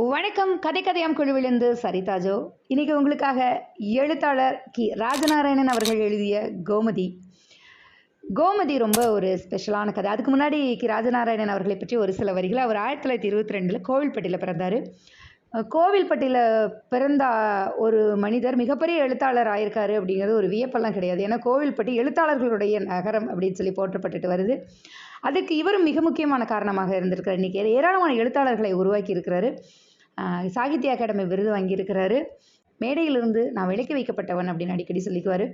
வணக்கம். கதை கதையாம் குழுவிலிருந்து சரிதாஜோ இன்னைக்கு உங்களுக்காக எழுத்தாளர் கி. ராஜநாராயணன் அவர்கள் எழுதிய கோமதி. கோமதி ரொம்ப ஒரு ஸ்பெஷலான கதை. அதுக்கு முன்னாடி கி. ராஜநாராயணன் அவர்களை பற்றி ஒரு சில வரிகள். அவர் ஆயிரத்தி தொள்ளாயிரத்தி இருபத்தி ரெண்டில் கோவில்பட்டியில் பிறந்தார். கோவில்பட்டியில் பிறந்த ஒரு மனிதர் மிகப்பெரிய எழுத்தாளர் ஆயிருக்காரு அப்படிங்கிறது ஒரு வியப்பெல்லாம் கிடையாது. ஏன்னா கோவில்பட்டி எழுத்தாளர்களுடைய நகரம் அப்படின்னு சொல்லி போற்றப்பட்டுட்டு வருது. அதுக்கு இவரும் மிக முக்கியமான காரணமாக இருந்திருக்கிறார். இன்றைக்கி ஏராளமான எழுத்தாளர்களை உருவாக்கி இருக்கிறாரு. சாகித்ய அகாடமி விருது வாங்கியிருக்கிறாரு. மேடையிலிருந்து நான் விலக்கி வைக்கப்பட்டவன் அப்படின்னு அடிக்கடி சொல்லிக்குவார்.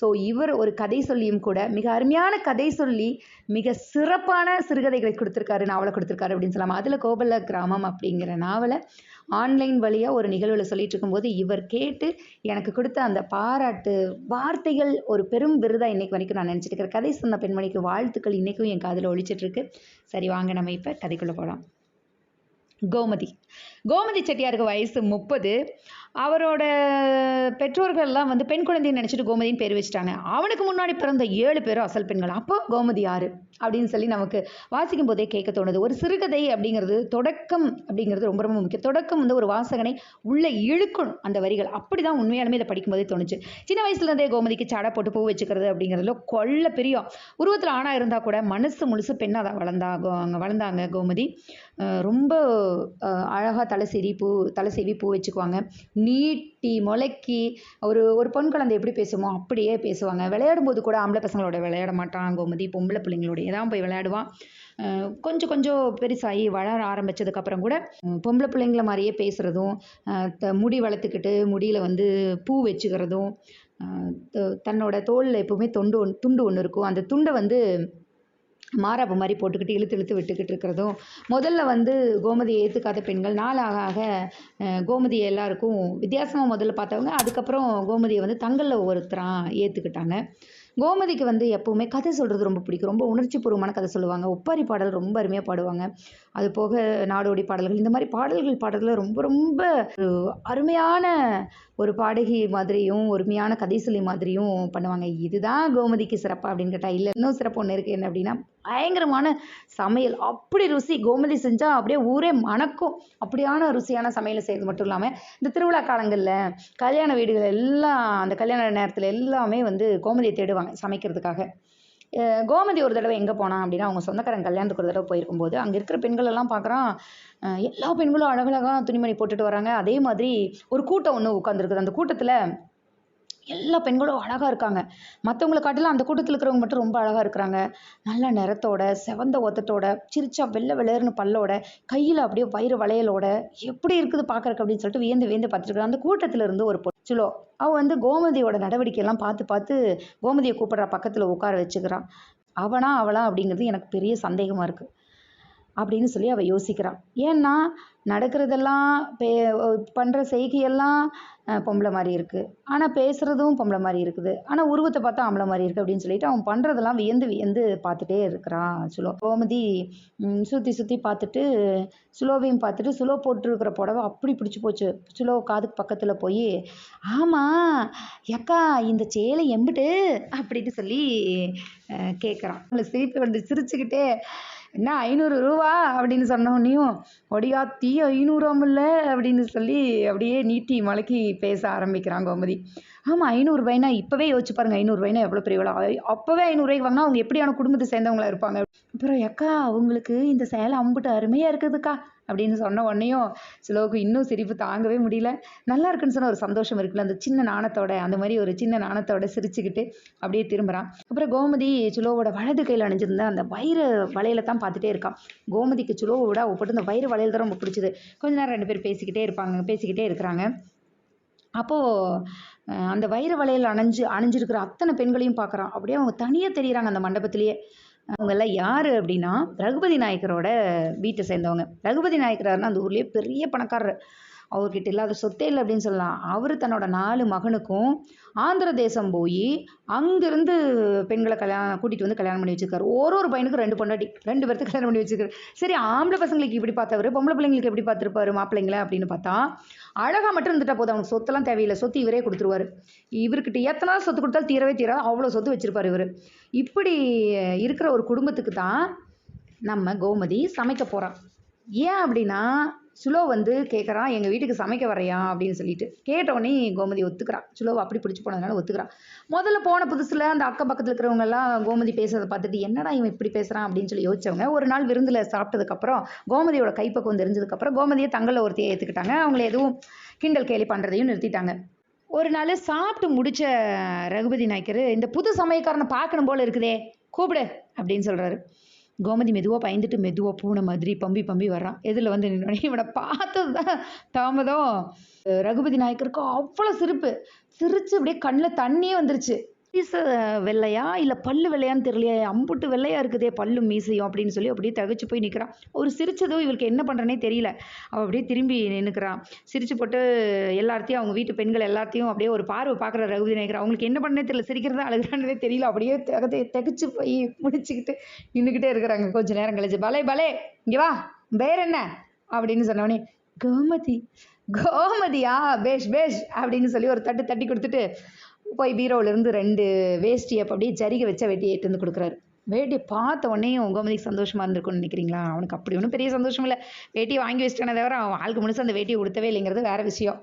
ஸோ இவர் ஒரு கதை சொல்லியும் கூட மிக அருமையான கதை சொல்லி மிக சிறப்பான சிறுகதைகளை கொடுத்துருக்காரு நாவலை கொடுத்துருக்காரு அப்படின்னு சொல்லலாம் அதில் கோபல்ல கிராமம் அப்படிங்கிற நாவலை ஆன்லைன் வழியாக ஒரு நிகழ்வில் சொல்லிட்டு இருக்கும்போது இவர் கேட்டு எனக்கு கொடுத்த அந்த பாராட்டு வார்த்தைகள் ஒரு பெரும் விருதாக இன்னைக்கு வரைக்கும் நான் நினச்சிட்டு இருக்கிறேன் கதை சொன்ன பெண்மணிக்கு வாழ்த்துக்கள் இன்றைக்கும் என் காதில் ஒழிச்சிட்டு இருக்கு சரி வாங்க நம்ம இப்போ கதைக்குள்ளே போகலாம் கோமதி. கோமதி செட்டியாருக்கு வயசு முப்பது. அவரோட பெற்றோர்கள்லாம் வந்து பெண் குழந்தையை நினச்சிட்டு கோமதின்னு பேர் வச்சுட்டாங்க. அவனுக்கு முன்னாடி பிறந்த ஏழு பேரும் அசல் பெண்கள். அப்போ கோமதி யாரு? அப்படின்னு சொல்லி நமக்கு வாசிக்கும் போதே கேட்க தோணுது. ஒரு சிறுகதை அப்படிங்கிறது தொடக்கம் அப்படிங்கிறது ரொம்ப ரொம்ப முக்கியம். தொடக்கம் வந்து ஒரு வாசகனை உள்ளே இழுக்கணும் அந்த வரிகள். அப்படி தான் உண்மையாலுமே இதை படிக்கும்போதே தோணுச்சு. சின்ன வயசுலேருந்தே கோமதிக்கு சாடா போட்டு பூ வச்சுக்கிறது அப்படிங்கிறதுல கொள்ள பிரியம். உருவத்தில் ஆணாக இருந்தால் கூட மனசு முழுசு பெண்ணாக தான் வளர்ந்தா கோ- வளர்ந்தாங்க கோமதி. ரொம்ப அழகாக தலை சீவி பூ தலை சீவி பூ வச்சுக்குவாங்க. நீட்டி முளைக்கி ஒரு ஒரு பொன் குழந்தை எப்படி பேசுமோ அப்படியே பேசுவாங்க. விளையாடும் போது கூட ஆம்பளை பசங்களோட விளையாட மாட்டான் கோமதி. பொம்பளை பிள்ளைங்களோடய தான் போய் விளையாடுவான். கொஞ்சம் கொஞ்சம் பெருசாகி வளர ஆரம்பிச்சதுக்கப்புறம் கூட பொம்பளை பிள்ளைங்கள மாதிரியே பேசுகிறதும் முடி வளர்த்துக்கிட்டு முடியில் வந்து பூ வச்சுக்கிறதும் தன்னோட தோளில் எப்பவுமே தொண்டு ஒன்று துண்டு ஒன்று இருக்கும். அந்த துண்டை வந்து மாறாப்பு மாதிரி போட்டுக்கிட்டு இழுத்து இழுத்து விட்டுக்கிட்டு இருக்கிறதும் முதல்ல வந்து கோமதியை ஏற்றுக்காத பெண்கள் நாளாக ஆக கோமதியை எல்லாருக்கும் வித்தியாசமாக முதல்ல பார்த்தவங்க அதுக்கப்புறம் கோமதியை வந்து தங்களில் ஒருத்தராக ஏற்றுக்கிட்டாங்க கோமதிக்கு வந்து எப்பவுமே கதை சொல்கிறது ரொம்ப பிடிக்கும். ரொம்ப உணர்ச்சிபூர்வமான கதை சொல்லுவாங்க. ஒப்பாரி பாடல் ரொம்ப அருமையாக பாடுவாங்க. அது போக நாடோடி பாடல்கள். இந்த மாதிரி பாடல்கள் பாடுறதுல ரொம்ப ரொம்ப ஒரு அருமையான ஒரு பாடகி மாதிரியும் ஒருமையான கதை சொல்லி மாதிரியும் பண்ணுவாங்க. இதுதான் கோமதிக்கு சிறப்பாக அப்படின்னு கேட்டால் இல்லை இன்னும் சிறப்பு ஒன்று இருக்குது என்ன அப்படின்னா பயங்கரமான சமையல். அப்படி ருசி கோமதி செஞ்சால் அப்படியே ஊரே மணக்கும். அப்படியான ருசியான சமையலை செய்கிறது மட்டும் இல்லாமல் இந்த திருவிழா காலங்களில் கல்யாண வீடுகள் எல்லாம் அந்த கல்யாண நேரத்தில் எல்லாமே வந்து கோமதியை தேடுவாங்க சமைக்கிறதுக்காக. கோமதி ஒரு தடவை எங்கே போனான் அப்படின்னா அவங்க சொந்தக்காரங்க கல்யாணத்துக்கு ஒரு தடவை போயிருக்கும்போது அங்கே இருக்கிற பெண்கள் எல்லாம் பார்க்குறான் எல்லா பெண்களும் அழகழகாக துணிமணி போட்டுட்டு வராங்க. அதே மாதிரி ஒரு கூட்டம் ஒன்று உட்காந்துருக்குது அந்த கூட்டத்தில் எல்லா பெண்களும் அழகாக இருக்காங்க. மற்றவங்களை காட்டிலும் அந்த கூட்டத்தில் இருக்கிறவங்க மட்டும் ரொம்ப அழகாக இருக்கிறாங்க. நல்ல நிறத்தோட செவந்த ஒத்தத்தோட சிரிச்சா வெள்ளை வெள்ளேர்னு பல்லோட கையில் அப்படியே வயிறு வளையலோட எப்படி இருக்குது பார்க்கறக்கு அப்படின்னு சொல்லிட்டு வியந்து வியந்து பார்த்துருக்குறாங்க அந்த கூட்டத்தில் இருந்து ஒரு சுலோ அவள் வந்து கோமதியோட நடவடிக்கையெல்லாம் பார்த்து பார்த்து கோமதியை கூப்பிடுற பக்கத்தில் உட்கார வச்சுக்கிறான். அவனா அவளா அப்படிங்கிறது எனக்கு பெரிய சந்தேகமாக இருக்குது அப்படின்னு சொல்லி அவள் யோசிக்கிறாள் ஏன்னா நடக்கிறதெல்லாம் பே பண்ணுற செய்கையெல்லாம் பொம்பளை மாதிரி இருக்குது ஆனால் பேசுகிறதும் பொம்பளை மாதிரி இருக்குது. ஆனால் உருவத்தை பார்த்தா ஆம்பளை மாதிரி இருக்குது அப்படின்னு சொல்லிட்டு அவன் பண்ணுறதெல்லாம் வியந்து வியந்து பார்த்துட்டே இருக்கிறான் சுலோ. கோமதி சுற்றி சுற்றி பார்த்துட்டு சுலோவையும் பார்த்துட்டு சுலோ போட்டிருக்கிற புடவை அப்படி பிடிச்சி போச்சு. சுலோ காதுக்கு பக்கத்தில் போய் ஆமாம் எக்கா இந்த சேலை எம்பிட்டு? அப்படின்னு சொல்லி கேட்குறான் அவளை சிரிப்பு வந்து சிரிச்சுக்கிட்டே என்ன ஐநூறு ரூபா? அப்படின்னு சொன்னோன்னையும் ஒடியாத்தி ஐநூறாமில்ல அப்படின்னு சொல்லி அப்படியே நீட்டி மலக்கி பேச ஆரம்பிக்கிறான் கோமதி. ஆமாம் ஐநூறுரூபாய்னா இப்போவே யோசிச்சு பாருங்கள் ஐநூறுரூவாய்னா எவ்வளோ பெரிய விலை. அப்போவே ஐநூறுரூவாய்க்கு வாங்கினா அவங்க எப்படியான குடும்பத்தை சேர்ந்தவங்களா இருப்பாங்க? அப்புறம் அக்கா அவங்களுக்கு இந்த சேலை அம்புட்டு அருமையாக இருக்குதுக்கா அப்படின்னு சொன்ன உடனேயும் சிலோவுக்கு இன்னும் சிரிப்பு தாங்கவே முடியல. நல்லா இருக்குன்னு சொன்ன ஒரு சந்தோஷம் இருக்குல்ல அந்த சின்ன நாணத்தோட அந்த மாதிரி ஒரு சின்ன நாணத்தோட சிரிச்சுக்கிட்டு அப்படியே திரும்புகிறான் அப்புறம் கோமதி சுலோவோட வலது கையில் அணிஞ்சிருந்த அந்த வைர வளையில தான் பார்த்துட்டே இருக்கான். கோமதிக்கு சுலோவோட ஒப்பட்டு போட்டு இந்த வைர வளையல் தான் ரொம்ப பிடிச்சது. கொஞ்ச நேரம் ரெண்டு பேர் பேசிக்கிட்டே இருப்பாங்க பேசிக்கிட்டே இருக்கிறாங்க. அப்போது அந்த வைர வளையல் அணைஞ்சு அணிஞ்சிருக்கிற அத்தனை பெண்களையும் பார்க்குறான். அப்படியே அவங்க தனியாக தெரிகிறாங்க அந்த மண்டபத்திலேயே. அவங்க எல்லாம் யார் அப்படின்னா ரகுபதி நாயக்கரோட வீட்டை சேர்ந்தவங்க. ரகுபதி நாயக்கரார்னா அந்த ஊர்லேயே பெரிய பணக்காரர். அவர்கிட்ட இல்லாத சொத்தே இல்லை அப்படின்னு சொல்லலாம். அவர் தன்னோட நாலு மகனுக்கும் ஆந்திர தேசம் போய் அங்கேருந்து பெண்களை கல்யாணம் கூட்டிகிட்டு வந்து கல்யாணம் பண்ணி வச்சிருக்காரு. ஒரு ஒரு பையனுக்கு ரெண்டு பொண்டாட்டி ரெண்டு பேர்த்து கல்யாணம் பண்ணி வச்சிருக்காரு. சரி ஆம்பளை பசங்களுக்கு இப்படி பார்த்தவர் பொம்பளை பிள்ளைங்களுக்கு எப்படி பார்த்துருப்பாரு மாப்பிள்ளைங்கள அப்படின்னு பார்த்தா அழகாக மட்டும் இருந்துட்டா போதும். அவனுக்கு சொத்தெல்லாம் தேவையில்லை. சொத்து இவரே கொடுத்துருவாரு. இவர்கிட்ட எத்தனை சொத்து கொடுத்தாலும் தீரவே தீராது. அவ்வளோ சொத்து வச்சிருப்பார் இவர். இப்படி இருக்கிற ஒரு குடும்பத்துக்கு தான் நம்ம கோமதி சமைக்க போகிறான் ஏன் அப்படின்னா சுலோ வந்து கேட்குறான் எங்கள் வீட்டுக்கு சமைக்க வரையா அப்படின்னு சொல்லிட்டு. கேட்டோடனே கோமதி ஒத்துக்கிறான் சுலோவை அப்படி பிடிச்சி போனதுனால ஒத்துக்கிறான் முதல்ல போன புதுசில் அந்த அக்கம் பக்கத்தில் இருக்கிறவங்கெல்லாம் கோமதி பேசுறதை பார்த்துட்டு என்னடா இவன் இப்படி பேசுகிறான் அப்படின்னு சொல்லி யோசிச்சவங்க ஒரு நாள் விருந்தில் சாப்பிட்டதுக்கப்புறம் கோமதியோட கைப்பக்கம் தெரிஞ்சதுக்கப்புறம் கோமதியை தங்களில் ஒருத்தையை ஏற்றுக்கிட்டாங்க அவங்கள எதுவும் கிண்டல் கேலி பண்ணுறதையும் நிறுத்திட்டாங்க. ஒரு நாள் சாப்பிட்டு முடித்த ரகுபதி நாயக்கர் இந்த புது சமயக்காரனை பார்க்கணும் போல் இருக்குதே கூப்பிடு அப்படின்னு சொல்கிறாரு கோமதி மெதுவாக பயந்துட்டு மெதுவாக பூனை மாதிரி பம்பி பம்பி வர்றான் எதில் வந்து நின்னோடனே இவனை பார்த்தது தான் தாமதம். ரகுபதி நாயக்கருக்கு அவ்வளோ சிரிப்பு. சிரித்து அப்படியே கண்ணில் தண்ணியே வந்துருச்சு. மீசை வெள்ளையா? இல்லை பல்லு வெள்ளையான்னு தெரியலையே அம்புட்டு வெள்ளையா இருக்குதே பல்லும் மீசையும் அப்படின்னு சொல்லி அப்படியே தகச்சு போய் நிற்கிறான் ஒரு சிரிச்சதோ இவளுக்கு என்ன பண்ணுறனே தெரியல. அவள் அப்படியே திரும்பி நின்றுக்கிறான் சிரிச்சு போட்டு எல்லாத்தையும் அவங்க வீட்டு பெண்கள் எல்லாத்தையும் அப்படியே ஒரு பார்வை பார்க்குற ரகுதி நினைக்கிறா. அவங்களுக்கு என்ன பண்ணனே தெரியல சிரிக்கிறதா அழுகிறானே தெரியல. அப்படியே தகத்தை தகச்சு போய் முடிச்சுக்கிட்டு நின்றுக்கிட்டே இருக்கிறாங்க கொஞ்ச நேரம் கழிச்சு. பலே பலே இங்கே வா பேர் என்ன? அப்படின்னு சொன்னவனே கோமதி. கோமதியா? பேஷ் பேஷ் அப்படின்னு சொல்லி ஒரு தட்டு தட்டி கொடுத்துட்டு போய் பீரோவிலேருந்து ரெண்டு வேஷ்டி அப்படியே ஜரிகை வச்ச வேட்டியை எடுத்து வந்து கொடுக்குறாரு. வேட்டியை பார்த்த உடனே கோமதிக்கு சந்தோஷமாக இருந்திருக்கும்னு நினைக்கிறீங்களா? அவனுக்கு அப்படி ஒன்றும் பெரிய சந்தோஷம் இல்லை. வேட்டியை வாங்கி வச்சுட்டானே தவிர அவன் ஆளுக்கு முழுசு அந்த வேட்டியை கொடுத்தவே இல்லைங்கிறது வேற விஷயம்.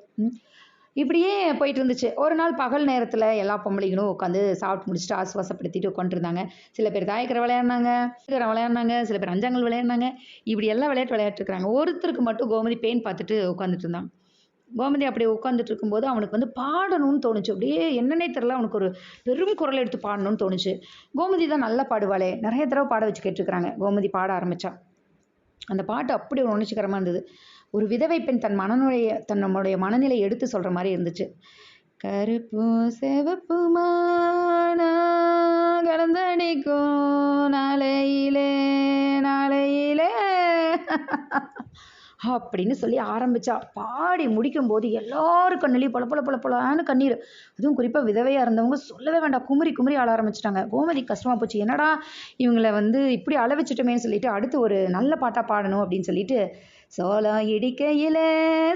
இப்படியே போயிட்டு இருந்துச்சு. ஒரு நாள் பகல் நேரத்தில் எல்லா பொம்பளைங்களும் உட்காந்து சாப்பிட்டு முடிச்சுட்டு ஆசுவாசப்படுத்திட்டு உட்காந்துருந்தாங்க. சில பேர் தாயக்கரை விளையாடினாங்க விளையாடினாங்க சில பேர் அஞ்சாங்கல் விளையாடினாங்க. இப்படி எல்லாம் விளையாட்டு விளையாட்டுருக்காங்க ஒருத்தருக்கு மட்டும் கோமதி பெயின் பார்த்துட்டு உட்காந்துட்டு இருந்தாங்க. கோமதி அப்படி உட்காந்துட்டு இருக்கும்போது அவனுக்கு வந்து பாடணும்னு தோணுச்சு. அப்படியே என்னன்னே தெரில அவனுக்கு ஒரு பெரும் குரல் எடுத்து பாடணும்னு தோணுச்சு. கோமதி தான் நல்லா பாடுவாளே. நிறைய தடவை பாட வச்சு கேட்டிருக்கிறாங்க. கோமதி பாட ஆரம்பிச்சா. அந்த பாட்டு அப்படி ஒரு உணர்ச்சிகரமாக இருந்தது. ஒரு விதவை பெண் தன் மனநிலைய தன்னுடைய மனநிலையை மனநிலை எடுத்து சொல்கிற மாதிரி இருந்துச்சு. கருப்பு செவப்புமான கலந்தடிக்கும் நாளையிலே நாளையிலே. அப்படின்னு சொல்லி ஆரம்பிச்சா பாடி முடிக்கும்போது எல்லாரும் கண்ணிலையும் பொல பொல பொல பொலான்னு கண்ணீர். அதுவும் குறிப்பாக விதவையாக இருந்தவங்க சொல்லவே வேண்டாம். குமரி குமரி ஆள ஆரம்பிச்சிட்டாங்க. கோமதி கஷ்டமாக போச்சு. என்னடா இவங்களை வந்து இப்படி அழ வச்சுட்டோமேன்னு சொல்லிட்டு அடுத்து ஒரு நல்ல பாட்டாக பாடணும் அப்படின்னு சொல்லிட்டு சோளம் இடிக்கையில்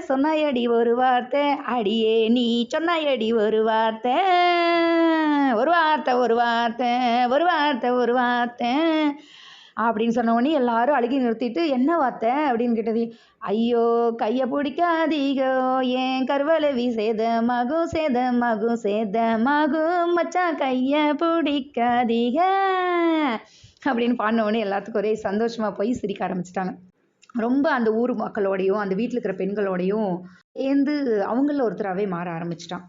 சொன்னாயடி ஒரு வார்த்தை. அடியே நீ சொன்னாயடி ஒரு வார்த்தை. ஒரு வார்த்தை ஒரு வார்த்தை. ஒரு வார்த்தை ஒரு வார்த்தை. அப்படின்னு சொன்ன எல்லாரும் அழுகி நிறுத்திட்டு என்ன வார்த்தை? அப்படின்னு கேட்டது ஐயோ கையை பிடிக்காதீகோ ஏன் கருவலவி சேதமாகும் சேதமாகும் சேதமாகும் மச்சான் கையை பிடிக்காதீக அப்படின்னு பாடின எல்லாத்துக்கும் ஒரே சந்தோஷமா போய் சிரிக்க ஆரம்பிச்சிட்டாங்க. ரொம்ப அந்த ஊர் மக்களோடையும் அந்த வீட்டில் இருக்கிற பெண்களோடையும் சேர்ந்து அவங்கள ஒருத்தராகவே மாற ஆரம்பிச்சிட்டான்.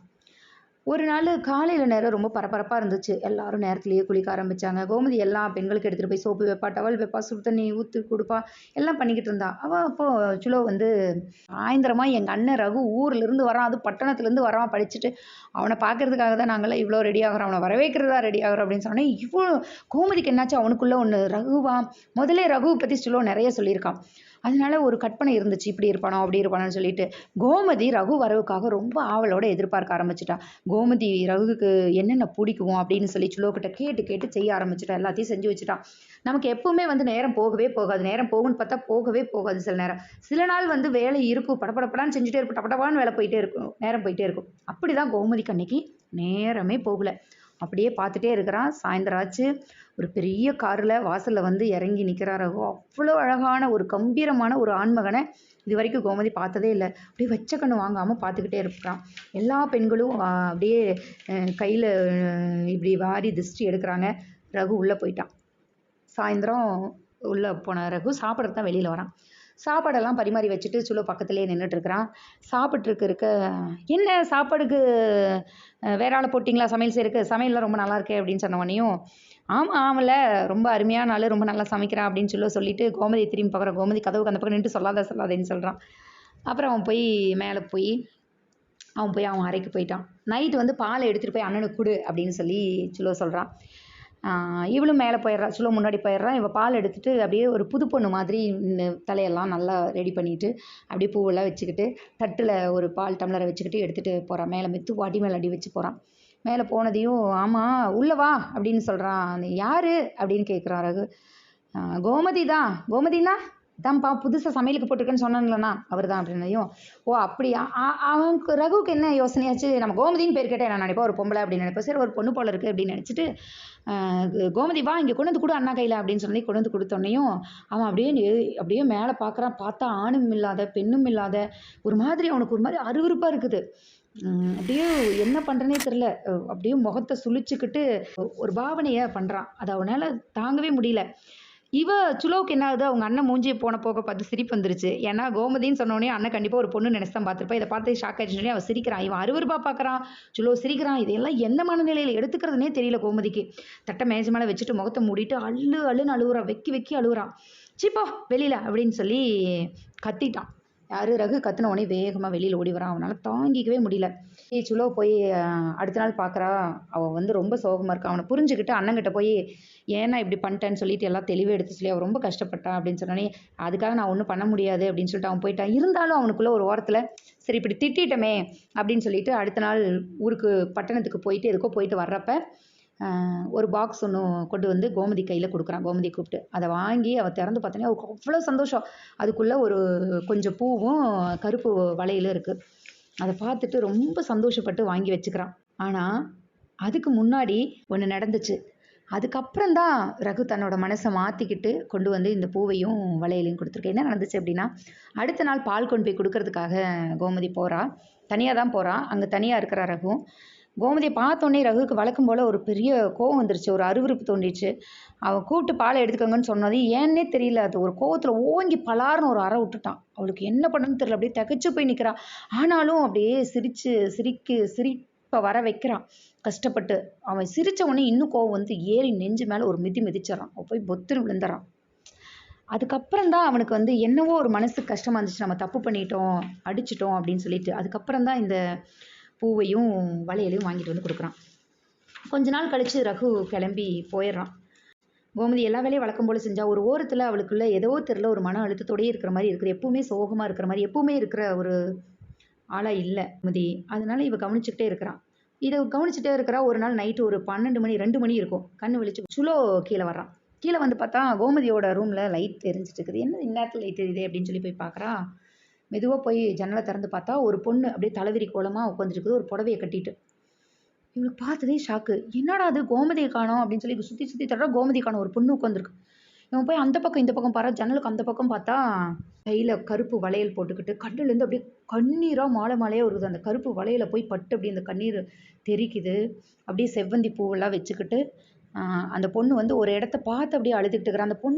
ஒரு நாள் காலையில் நேரம் ரொம்ப பரபரப்பாக இருந்துச்சு. எல்லாரும் நேரத்துலேயே குளிக்க ஆரம்பித்தாங்க கோமதி எல்லா பெண்களுக்கு எடுத்துகிட்டு போய் சோப்பு வைப்பா டவல் வைப்பா சுடு தண்ணி ஊற்றி கொடுப்பா எல்லாம் பண்ணிக்கிட்டு இருந்தா. அவள் அப்போது சுலோ வந்து சாயந்தரமாக எங்கள் அண்ணன் ரகு ஊர்லேருந்து வரான். அது பட்டணத்துலேருந்து வரான். படிச்சுட்டு அவனை பார்க்கறதுக்காக தான் நாங்களாம் இவ்வளோ ரெடி ஆகிறோம். அவனை வரவேற்கிறதா ரெடி ஆகிறோம் அப்படின்னு சொன்னேன் இவ்வளோ கோமதிக்கு என்னாச்சு? அவனுக்குள்ளே ஒன்று ரகுவா. முதல்ல ரகுவை பற்றி சுலோ நிறைய சொல்லியிருக்கான். அதனால ஒரு கற்பனை இருந்துச்சு இப்படி இருப்பானோ அப்படி இருப்பானோன்னு சொல்லிட்டு கோமதி ரகு வரவுக்காக ரொம்ப ஆவலோட எதிர்பார்க்க ஆரம்பிச்சிட்டா. கோமதி ரகுவுக்கு என்னென்ன பிடிக்கும் அப்படின்னு சொல்லி சுலோக்கிட்ட கேட்டு கேட்டு செய்ய ஆரம்பிச்சிட்டா. எல்லாத்தையும் செஞ்சு வச்சுட்டான் நமக்கு எப்பவுமே வந்து நேரம் போகவே போகாது. நேரம் போகும்னு பார்த்தா போகவே போகாது சில நேரம். சில நாள் வந்து வேலை இருக்கும் படப்படப்படான்னு செஞ்சுட்டே இருக்கும் டபடபான்னு வேலை போயிட்டே இருக்கும் நேரம் போயிட்டே இருக்கும். அப்படிதான் கோமதிக்கு அன்னைக்கு நேரமே போகல. அப்படியே பார்த்துட்டே இருக்கிறான். சாயந்தரம் ஆச்சு ஒரு பெரிய காரில் வாசலில் வந்து இறங்கி நிற்கிறார் ரகு அவ்வளோ அழகான ஒரு கம்பீரமான ஒரு ஆண்மகனை இது வரைக்கும் கோமதி பார்த்ததே இல்லை. அப்படியே வச்ச கண்ணு வாங்காமல் பார்த்துக்கிட்டே இருக்கிறான். எல்லா பெண்களும் அப்படியே கையில் இப்படி வாரி திருஷ்டி எடுக்கிறாங்க. ரகு உள்ளே போயிட்டான். சாயந்தரம் உள்ளே போன ரகு சாப்பிட்றது தான் வெளியில் வரான். சாப்பாடெல்லாம் பரிமாறி வச்சுட்டு சுலோ பக்கத்துலேயே நின்றுட்டுருக்குறான் சாப்பிட்ருக்கு இருக்க என்ன சாப்பாடுக்கு வேற ஆளை போட்டிங்களா? சமையல் செய்யறதுக்கு? சமையல்லாம் ரொம்ப நல்லா இருக்கே அப்படின்னு சொன்னவனையும் ஆமாம் ஆமல ரொம்ப அருமையான ஆள் ரொம்ப நல்லா சமைக்கிறான் அப்படின்னு சொல்லி சொல்லிட்டு கோமதி திரும்பி பார்க்குற. கோமதி கதவுக்கு அந்த பக்கம் நின்று சொல்லாத சொல்லாதேன்னு சொல்கிறான் அப்புறம் அவன் போய் மேலே போய் அவன் போய் அவன் அறைக்கு போயிட்டான். நைட்டு வந்து பாலை எடுத்துகிட்டு போய் அண்ணனுக்கு கொடு அப்படின்னு சொல்லி சுலோ சொல்கிறான் இவளும் மேலே போயிடுறா சுலோ முன்னாடி போயிடுறான் இவள் பால் எடுத்துட்டு அப்படியே ஒரு புது பொண்ணு மாதிரி தலையெல்லாம் நல்லா ரெடி பண்ணிட்டு அப்படியே பூவெல்லாம் வச்சுக்கிட்டு தட்டில் ஒரு பால் டம்ளரை வச்சுக்கிட்டு எடுத்துகிட்டு போகிறான் மேலே மெத்து வாட்டி மேலே அடி வச்சு போகிறான் மேலே போனதையும் ஆமாம் உள்ளே வா அப்படின்னு சொல்கிறான் யார்? அப்படின்னு கேட்குறான் ரகு. கோமதி தான். கோமதினா? தான்ப்பா புதுசாக சமையலுக்கு போட்டிருக்கேன்னு சொன்னேன்லண்ணா. அவர் தான் அப்படின்னையும் ஓ அப்படியா? அவனுக்கு ரகுவுக்கு என்ன யோசனையாச்சு? நம்ம கோமதின்னு பேர் கேட்டேன் நான் நினைப்பேன் ஒரு பொம்பளை அப்படின்னு நினைப்பேன் சரி ஒரு பொண்ணு போல இருக்குது அப்படின்னு நினச்சிட்டு கோமதி வா இங்கே கொண்டு வந்து கொடு அண்ணா கையில் அப்படின்னு சொல்லி கொண்டு வந்து கொடுத்தோன்னையும் அவன் அப்படியே அப்படியே மேலே பார்க்குறான் பார்த்தா ஆணும் இல்லாத பெண்ணும் இல்லாத ஒரு மாதிரி அவனுக்கு ஒரு மாதிரி அருவருப்பாக இருக்குது. அப்படியே என்ன பண்ணுறனே தெரில அப்படியே முகத்தை சுழிச்சுக்கிட்டு ஒரு பாவனையை பண்ணுறான் அது அவனால் தாங்கவே முடியல. இவ சுலோவுக்கு என்ன ஆகுது அவங்க அண்ணன் மூஞ்சி போன போக பார்த்து சிரிப்பு வந்துருச்சு. ஏன்னா கோமதின்னு சொன்னோடனே அண்ணன் கண்டிப்பாக ஒரு பொண்ணு நினைச்சு தான் பார்த்துருப்பா. இதை பார்த்து ஷாக் ஆயிடுச்சு அவன் சிரிக்கிறான். இவன் அறுவருபா பார்க்குறான். சுலோ சிரிக்கிறான். இதெல்லாம் எந்த மனநிலையில் எடுத்துக்கிறதுனே தெரியல கோமதிக்கு. தட்டை மேஜ் மேலே வச்சுட்டு முகத்தை மூடிட்டு அள்ளு அழுன்னு அழுகுறான் வெக்கி வெக்கி அழுகுறான் சிப்போ வெளியில அப்படின்னு சொல்லி கத்திட்டான். யார்? ரகு கத்துன உடனே வேகமாக வெளியில் ஓடி வரான். அவனால் தாங்கிக்கவே முடியல. ஏ சுலோ போய் அடுத்த நாள் பார்க்குறா அவள் வந்து ரொம்ப சோகமாக இருக்கா. அவனை புரிஞ்சுக்கிட்டு அண்ணங்கிட்ட போய் ஏன்னா இப்படி பண்ணிட்டேன்னு சொல்லிட்டு எல்லாம் தெளிவாக எடுத்து சொல்லி அவள் ரொம்ப கஷ்டப்பட்டா? அப்படின்னு சொன்னோடனே அதுக்காக நான் ஒன்றும் பண்ண முடியாது. அப்படின்னு சொல்லிட்டு அவன் போயிட்டான். இருந்தாலும் அவனுக்குள்ளே ஒரு ஓரத்தில் சரி இப்படி திட்டிட்டமே அப்படின்னு சொல்லிட்டு அடுத்த நாள் ஊருக்கு பட்டணத்துக்கு போயிட்டு எதுக்கோ போயிட்டு வர்றப்ப ஒரு பாக்ஸ் ஒன்று கொண்டு வந்து கோமதி கையில் கொடுக்குறான். கோமதி கூப்பிட்டு. அதை வாங்கி அவள் திறந்து பார்த்தோன்னே அவளுக்கு அவ்வளோ சந்தோஷம். அதுக்குள்ளே ஒரு கொஞ்சம் பூவும் கருப்பு வளையலும் இருக்குது அதை பார்த்துட்டு ரொம்ப சந்தோஷப்பட்டு வாங்கி வச்சுக்கிறான். ஆனால் அதுக்கு முன்னாடி ஒன்று நடந்துச்சு. அதுக்கப்புறம் தான் ரகு தன்னோட மனசை மாற்றிக்கிட்டு கொண்டு வந்து இந்த பூவையும் வளையலையும் கொடுத்துருக்கு. என்ன நடந்துச்சு அப்படின்னா அடுத்த நாள் பால் கொண்டு போய் கொடுக்கறதுக்காக கோமதி போகிறா தனியாக தான் போகிறா அங்கே தனியாக இருக்கிற ரகு கோமதியை பார்த்தோன்னே ரகுவுக்கு வழக்கம் போல் ஒரு பெரிய கோவம் வந்துருச்சு ஒரு அருவருப்பு தோண்டிடுச்சு அவன் கூப்பிட்டு பாலை எடுத்துக்கோங்கன்னு சொன்னது ஏன்னே தெரியல அது ஒரு கோவத்தில் ஓங்கி பலார்னு ஒரு அறை விட்டுட்டான். அவளுக்கு என்ன பண்ணுன்னு தெரியல அப்படியே தகைச்சு போய் நிற்கிறா ஆனாலும் அப்படியே சிரிச்சு சிரிக்கு சிரிப்பை வர வைக்கிறான். கஷ்டப்பட்டு அவன் சிரித்த உடனே இன்னும் கோவம் வந்து ஏறி நெஞ்சு மேலே ஒரு மிதி மிதிச்சிடறான். போய் பொத்துன்னு விழுந்துறான். அதுக்கப்புறம் தான் அவனுக்கு வந்து என்னவோ ஒரு மனசுக்கு கஷ்டமாக இருந்துச்சு. நம்ம தப்பு பண்ணிட்டோம் அடிச்சிட்டோம் அப்படின்னு சொல்லிட்டு. அதுக்கப்புறம் தான் இந்த பூவையும் வளையலையும் வாங்கிட்டு வந்து கொடுக்குறான். கொஞ்ச நாள் கழித்து ரகு கிளம்பி போயிடுறான். கோமதி எல்லா வேலையும் வழக்கம் போல் செஞ்சால் ஒரு ஓரத்தில் அவளுக்குள்ள ஏதோ தெரில ஒரு மன அழுத்தத்தோடயே இருக்கிற மாதிரி இருக்குது. எப்பவுமே சோகமாக இருக்கிற மாதிரி எப்பவுமே இருக்கிற ஒரு ஆளாக இல்லை கோமதி. அதனால இவ கவனிச்சுக்கிட்டே இருக்கிறான். இதை கவனிச்சுட்டே இருக்கிறா ஒரு நாள் நைட்டு ஒரு பன்னெண்டு மணி ரெண்டு மணி இருக்கும். கண்ணு விழிச்சு சுலோ கீழே வர்றான். கீழே வந்து பார்த்தா கோமதியோட ரூமில் லைட் தெரிஞ்சிட்டு இருக்குது. என்ன இந்நேரத்தில் லைட் தெரியுது அப்படின்னு சொல்லி போய் பார்க்குறா. மெதுவாக போய் ஜன்னலை திறந்து பார்த்தா ஒரு பொண்ணு அப்படியே தலைவிரி கோலமாக உட்காந்துருக்குது ஒரு புடவையை கட்டிட்டு. இவளுக்கு பார்த்ததே ஷாக்கு என்னடா அது? கோமதியை காணோம் அப்படின்னு சொல்லி சுற்றி சுற்றி தர கோமதி காணும். ஒரு பொண்ணு உட்காந்துருக்கு இவன் போய் அந்த பக்கம் இந்த பக்கம் பாரு. ஜன்னலுக்கு அந்த பக்கம் பார்த்தா கையில் கருப்பு வளையல் போட்டுக்கிட்டு கண்ணுலேருந்து அப்படியே கண்ணீராக மாலை மாலையாக வருது. அந்த கருப்பு வளையல போய் பட்டு அப்படியே அந்த கண்ணீர் தெறிக்குது அப்படியே செவ்வந்தி பூவெல்லாம் வச்சுக்கிட்டு அந்த பொண்ணு வந்து ஒரு இடத்த பார்த்து அப்படியே அழுதுகிட்டு இருக்கிற. அந்த பொண்ணு